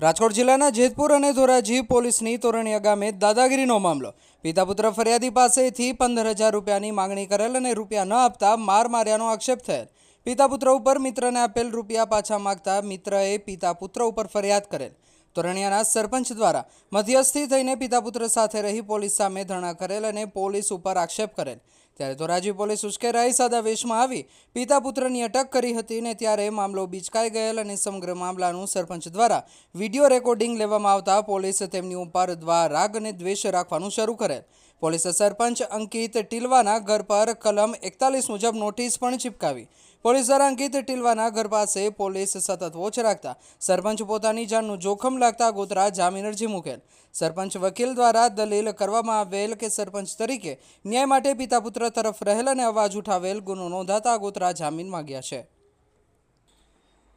રાજકોટ જિલ્લાના જેતપુર અને ધોરાજી પોલીસની તોરણીયા ગામે દાદાગીરીનો મામલો. પિતા પુત્ર ફરિયાદી પાસેથી પંદર હજાર રૂપિયાની માંગણી કરેલ અને રૂપિયા ન આપતા માર માર્યાનો આક્ષેપ થયેલ. પિતા પુત્ર ઉપર મિત્રને આપેલ રૂપિયા પાછા માગતા મિત્રએ પિતા પુત્ર ઉપર ફરિયાદ કરેલ. તોરણિયાના સરપંચ દ્વારા મધ્યસ્થી થઈને પિતા પુત્ર સાથે રહી પોલીસ સામે ધરણા કરેલ અને પોલીસ ઉપર આક્ષેપ કરેલ. ત્યારે ધોરાજી પોલીસ ઉશ્કેરાઈ સાદા વેશમાં આવી પિતા પુત્રની અટક કરી હતી ને ત્યારે મામલો બીચકાઈ ગયેલ અને સમગ્ર મામલાનું સરપંચ દ્વારા વીડિયો રેકોર્ડિંગ લેવામાં આવતા પોલીસે તેમની ઉપર દ્વા રાગ અને દ્વેષ રાખવાનું શરૂ કરેલ. પોલીસે સરપંચ અંકિત ટીલવાના ઘર પર કલમ એકતાલીસ મુજબ નોટિસ પણ ચિપકાવી પોલીસ દ્વારા અંકિત ટીલવાના ઘર પાસે પોલીસ સતત વોચ રાખતા સરપંચ પોતાની જાનનું જોખમ લાગતા ગોતરા જામીન અરજી મૂકેલ. સરપંચ વકીલ દ્વારા દલીલ કરવામાં આવેલ કે સરપંચ તરીકે ન્યાય માટે પિતા પુત્ર તરફ રહેલ અને અવાજ ઉઠાવેલ ગુનો નોંધાતા ગોતરા જામીન માંગ્યા છે.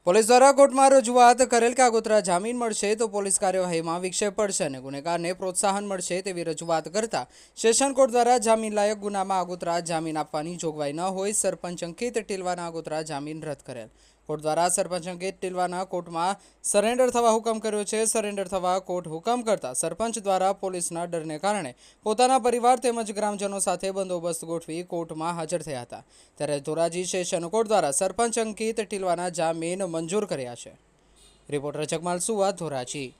પોલીસ દ્વારા કોર્ટમાં રજૂઆત કરેલ કે આગોતરા જામીન મળશે તો પોલીસ કાર્યવાહીમાં વિક્ષેપ પડશે અને ગુનેગારને પ્રોત્સાહન મળશે તેવી રજૂઆત કરતા સેશન કોર્ટ દ્વારા જામીન લાયક ગુનામાં આગોતરા જામીન આપવાની જોગવાઈ ન હોય, સરપંચ અંકિત ટીલવાના આગોતરા જામીન રદ કરેલ. કોર્ટ દ્વારા સરપંચ અંકિત ટીલવાના કોર્ટમાં સરેન્ડર થવા હુકમ કર્યો છે. સરેન્ડર થવા કોર્ટ હુકમ કરતા સરપંચ દ્વારા પોલીસના ડરને કારણે પોતાના પરિવાર તેમજ ગ્રામજનો સાથે બંદોબસ્ત ગોઠવી કોર્ટમાં હાજર થયા હતા. ત્યારે ધોરાજી સેશન કોર્ટ દ્વારા સરપંચ અંકિત ટીલવાના જામીન મંજૂર કર્યા છે. રિપોર્ટર જગમાલ સુવા ધોરાજી.